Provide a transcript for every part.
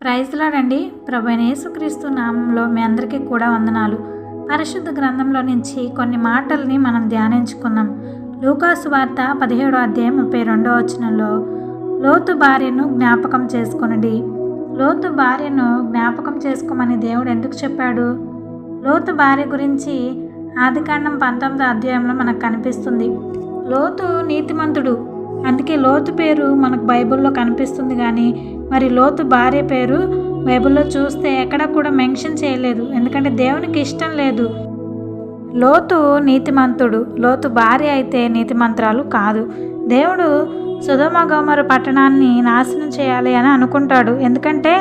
ప్రైజ్లాడండి ప్రభు యేసుక్రీస్తు నామంలో మీ అందరికీ కూడా వందనాలు. పరిశుద్ధ గ్రంథంలో నుంచి కొన్ని మాటల్ని మనం ధ్యానించుకున్నాం. లూకాసు వార్త పదిహేడో అధ్యాయం ముప్పై రెండో వచనంలో లోతు భార్యను జ్ఞాపకం చేసుకునండి. లోతు భార్యను జ్ఞాపకం చేసుకోమని దేవుడు ఎందుకు చెప్పాడు? లోతు భార్య గురించి ఆదికాండం పంతొమ్మిదో అధ్యాయంలో మనకు కనిపిస్తుంది. లోతు నీతిమంతుడు. అందుకే లోతు పేరు మనకు బైబిల్లో కనిపిస్తుంది కానీ మరి లోతు భార్య పేరు బైబిల్లో చూస్తే ఎక్కడ కూడా మెన్షన్ చేయలేదు. ఎందుకంటే దేవునికి ఇష్టం లేదు. లోతు నీతిమంతుడు. లోతు భార్య అయితే నీతిమంత్రాలు కాదు. దేవుడు సుధమ పట్టణాన్ని నాశనం చేయాలి అని అనుకుంటాడు. ఎందుకంటే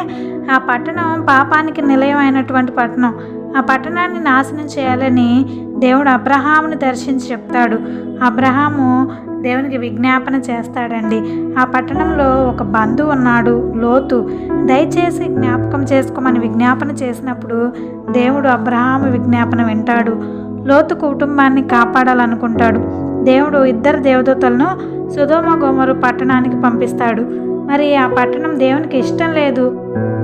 ఆ పట్టణం పాపానికి నిలయమైనటువంటి పట్టణం. ఆ పట్టణాన్ని నాశనం చేయాలని దేవుడు అబ్రహాముని దర్శించి చెప్తాడు. అబ్రహాము దేవునికి విజ్ఞాపన చేస్తాడండి. ఆ పట్టణంలో ఒక బంధువు ఉన్నాడు లోతు. దయచేసి జ్ఞాపకం చేసుకోమని విజ్ఞాపన చేసినప్పుడు దేవుడు అబ్రహాము విజ్ఞాపన వింటాడు. లోతు కుటుంబాన్ని కాపాడాలనుకుంటాడు. దేవుడు ఇద్దరు దేవదూతలను సుధోమ గోమరు పట్టణానికి పంపిస్తాడు. మరి ఆ పట్టణం దేవునికి ఇష్టం లేదు.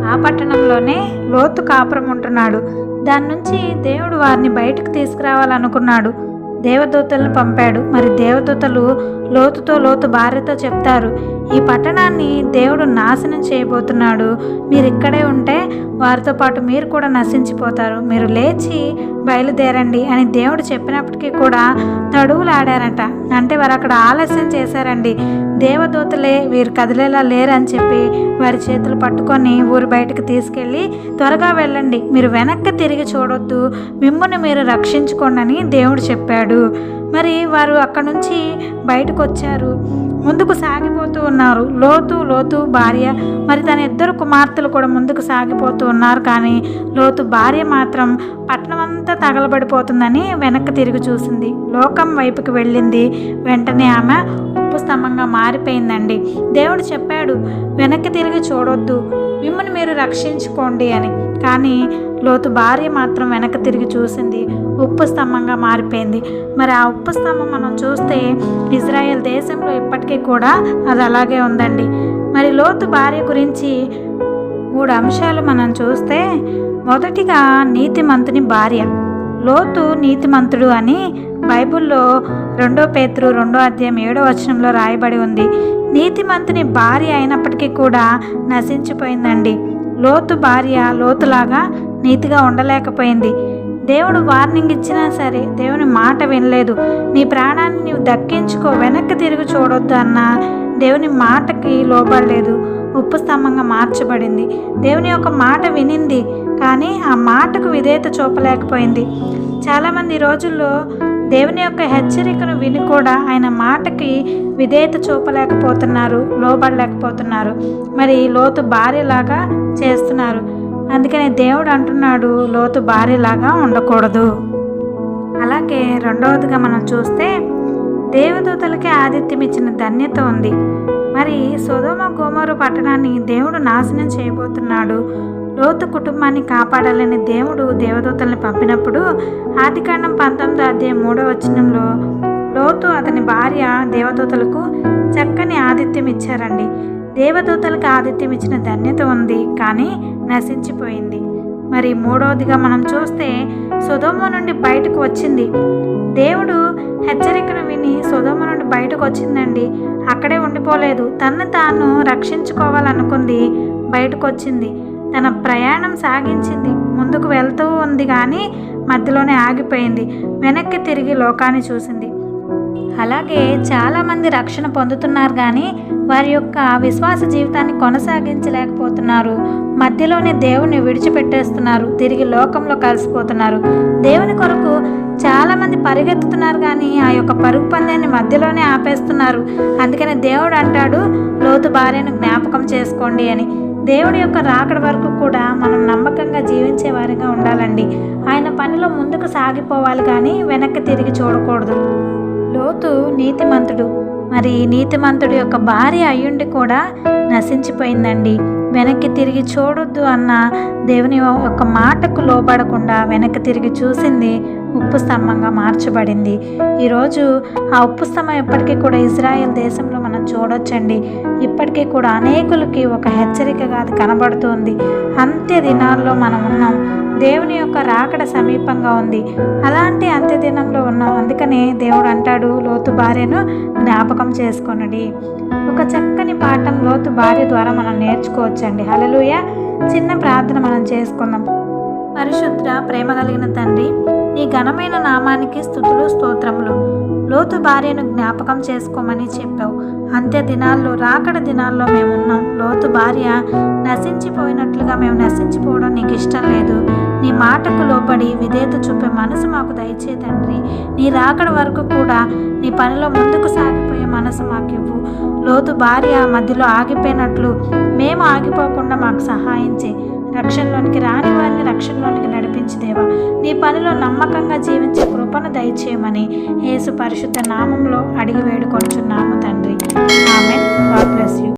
ఆ పట్టణంలోనే లోతు కాపురం ఉంటున్నాడు. దాని నుంచి దేవుడు వారిని బయటకు తీసుకురావాలనుకున్నాడు. దేవదూతలను పంపాడు. మరి దేవదూతలు లోతుతో లోతు భార్యతో చెప్తారు ఈ పట్టణాన్ని దేవుడు నాశనం చేయబోతున్నాడు. మీరు ఇక్కడే ఉంటే వారితో పాటు మీరు కూడా నశించిపోతారు. మీరు లేచి బయలుదేరండి అని దేవుడు చెప్పినప్పటికీ కూడా తడువులాడారంట. అంటే వారు అక్కడ ఆలస్యం చేశారండి. దేవదూతలే వీరు కదిలేలా లేరని చెప్పి వారి చేతులు పట్టుకొని ఊరు బయటకు తీసుకెళ్ళి త్వరగా వెళ్ళండి. మీరు వెనక్కి తిరిగి చూడొద్దు. మిమ్మల్ని మీరు రక్షించుకోండి అని దేవుడు చెప్పాడు. మరి వారు అక్కడ నుంచి బయటకు వచ్చారు ముందుకు సాగిపోతూ ఉన్నారు. లోతు లోతు భార్య. మరి తన ఇద్దరు కుమార్తెలు కూడా ముందుకు సాగిపోతూ ఉన్నారు. కానీ లోతు భార్య మాత్రం పట్టణం అంతా తగలబడిపోతుందని వెనక్కి తిరిగి చూసింది. లోకం వైపుకి వెళ్ళింది. వెంటనే ఆమె ఉప్పు స్తంభంగా మారిపోయిందండి. దేవుడు చెప్పాడు వెనక్కి తిరిగి చూడొద్దు. మిమ్మల్ని మీరు రక్షించుకోండి అని. కానీ లోతు భార్య మాత్రం వెనక్కి తిరిగి చూసింది. ఉప్పు స్తంభంగా మారిపోయింది. మరి ఆ ఉప్పు స్తంభం మనం చూస్తే ఇజ్రాయెల్ దేశంలో ఇప్పటికీ కూడా అది అలాగే ఉందండి. మరి లోతు భార్య గురించి మూడు అంశాలు మనం చూస్తే మొదటిగా నీతిమంతుని భార్య. లోతు నీతిమంతుడు అని బైబిల్లో రెండో పేతురు రెండో అధ్యాయం ఏడో వచనంలో రాయబడి ఉంది. నీతిమంతుని భార్య అయినప్పటికీ కూడా నశించిపోయిందండి. లోతు భార్య లోతులాగా నీతిగా ఉండలేకపోయింది. దేవుడు వార్నింగ్ ఇచ్చినా సరే దేవుని మాట వినలేదు. నీ ప్రాణాన్ని నీవు దక్కించుకో వెనక్కి తిరిగి చూడొద్దు అన్న దేవుని మాటకి లోబడలేదు. ఉప్పు స్తంభంగా మార్చబడింది. దేవుని యొక్క మాట వినింది కానీ ఆ మాటకు విధేయత చూపలేకపోయింది. చాలామంది రోజుల్లో దేవుని యొక్క హెచ్చరికను విని కూడా ఆయన మాటకి విధేయత చూపలేకపోతున్నారు లోబడలేకపోతున్నారు. మరి లోతు భార్యలాగా చేస్తున్నారు. అందుకనే దేవుడు అంటున్నాడు లోతు భార్యలాగా ఉండకూడదు. అలాగే రెండవదిగా మనం చూస్తే దేవదూతలకి ఆదిత్యం ఇచ్చిన ధన్యత ఉంది. మరి సుధోమ గోమరు పట్టణాన్ని దేవుడు నాశనం చేయబోతున్నాడు. లోతు కుటుంబాన్ని కాపాడాలని దేవుడు దేవదూతల్ని పంపినప్పుడు ఆదికాండం పంతొమ్మిదో అధ్యాయం మూడో వచనంలో లోతు అతని భార్య దేవదూతలకు చక్కని ఆతిథ్యం ఇచ్చారండి దేవదూతలకు ఆతిథ్యం ఇచ్చిన ధన్యత ఉంది కానీ నశించిపోయింది. మరి మూడవదిగా మనం చూస్తే సుధోమ నుండి బయటకు వచ్చింది. దేవుడు హెచ్చరికను విని సుధోమ నుండి బయటకు వచ్చిందండి. అక్కడే ఉండిపోలేదు. తను తాను రక్షించుకోవాలనుకుంది బయటకు వచ్చింది. తన ప్రయాణం సాగించింది. ముందుకు వెళ్తూ ఉంది కానీ మధ్యలోనే ఆగిపోయింది. వెనక్కి తిరిగి లోకాన్ని చూసింది. అలాగే చాలామంది రక్షణ పొందుతున్నారు కానీ వారి యొక్క విశ్వాస జీవితాన్ని కొనసాగించలేకపోతున్నారు. మధ్యలోనే దేవుని విడిచిపెట్టేస్తున్నారు. తిరిగి లోకంలో కలిసిపోతున్నారు. దేవుని కొరకు చాలామంది పరిగెత్తుతున్నారు కానీ ఆ యొక్క పరుగు పందాన్ని మధ్యలోనే ఆపేస్తున్నారు. అందుకని దేవుడు అంటాడు లోతు భార్యను జ్ఞాపకం చేసుకోండి అని. దేవుడి యొక్క రాకడ వరకు కూడా మనం నమ్మకంగా జీవించే వారిగా ఉండాలండి. ఆయన పనిలో ముందుకు సాగిపోవాలి కానీ వెనక్కి తిరిగి చూడకూడదు. లోతు నీతిమంతుడు. మరి నీతిమంతుడి యొక్క భార్య అయ్యుండి కూడా నశించిపోయిందండి. వెనక్కి తిరిగి చూడొద్దు అన్న దేవుని యొక్క మాటకు లోబడకుండా వెనక్కి తిరిగి చూసింది ఉప్పు స్తంభంగా మార్చబడింది. ఈరోజు ఆ ఉప్పు స్తంభం ఇప్పటికీ కూడా ఇజ్రాయెల్ దేశంలో మనం మనం చూడొచ్చండి. ఇప్పటికీ కూడా అనేకులకి ఒక హెచ్చరికగా అది కనబడుతుంది. అంత్య దినాల్లో మనం ఉన్నాం. దేవుని యొక్క రాకడ సమీపంగా ఉంది. అలాంటి అంత్య దినంలో ఉన్నాం. అందుకనే దేవుడు అంటాడు లోతు భార్యను జ్ఞాపకం చేసుకొనడి. ఒక చక్కని పాఠం లోతు భార్య ద్వారా మనం నేర్చుకోవచ్చండి. హలలుయ చిన్న ప్రార్థన మనం చేసుకుందాం. పరిశుద్ధ ప్రేమ కలిగిన తండ్రి నీ ఘనమైన నామానికి స్థుతులు స్తోత్రములు. లోతు భార్యను జ్ఞాపకం చేసుకోమని చెప్పావు. అంత్య దినాల్లో రాకడ దినాల్లో మేమున్నాం. లోతు భార్య నశించిపోయినట్లుగా మేము నశించిపోవడం నీకు ఇష్టం లేదు. నీ మాటకు లోపడి విధేయత చూపే మనసు మాకు దయచే తండ్రి. నీ రాకడ వరకు కూడా నీ పనిలో ముందుకు సాగిపోయే మనసు మాకు ఇవ్వు లోతు భార్య మధ్యలో ఆగిపోయినట్లు మేము ఆగిపోకుండా మాకు సహాయం చేయి. రక్షణలోనికి రాని వారిని రక్షణలోనికి నడిపించి దేవా. నీ పనిలో నమ్మకంగా జీవించే కృపను దయచేయమని యేసు పరిశుద్ధ నామంలో అడిగి వేడుకొంచున్నాము తండ్రి. ఆమె గాడ్ బ్లెస్ యూ.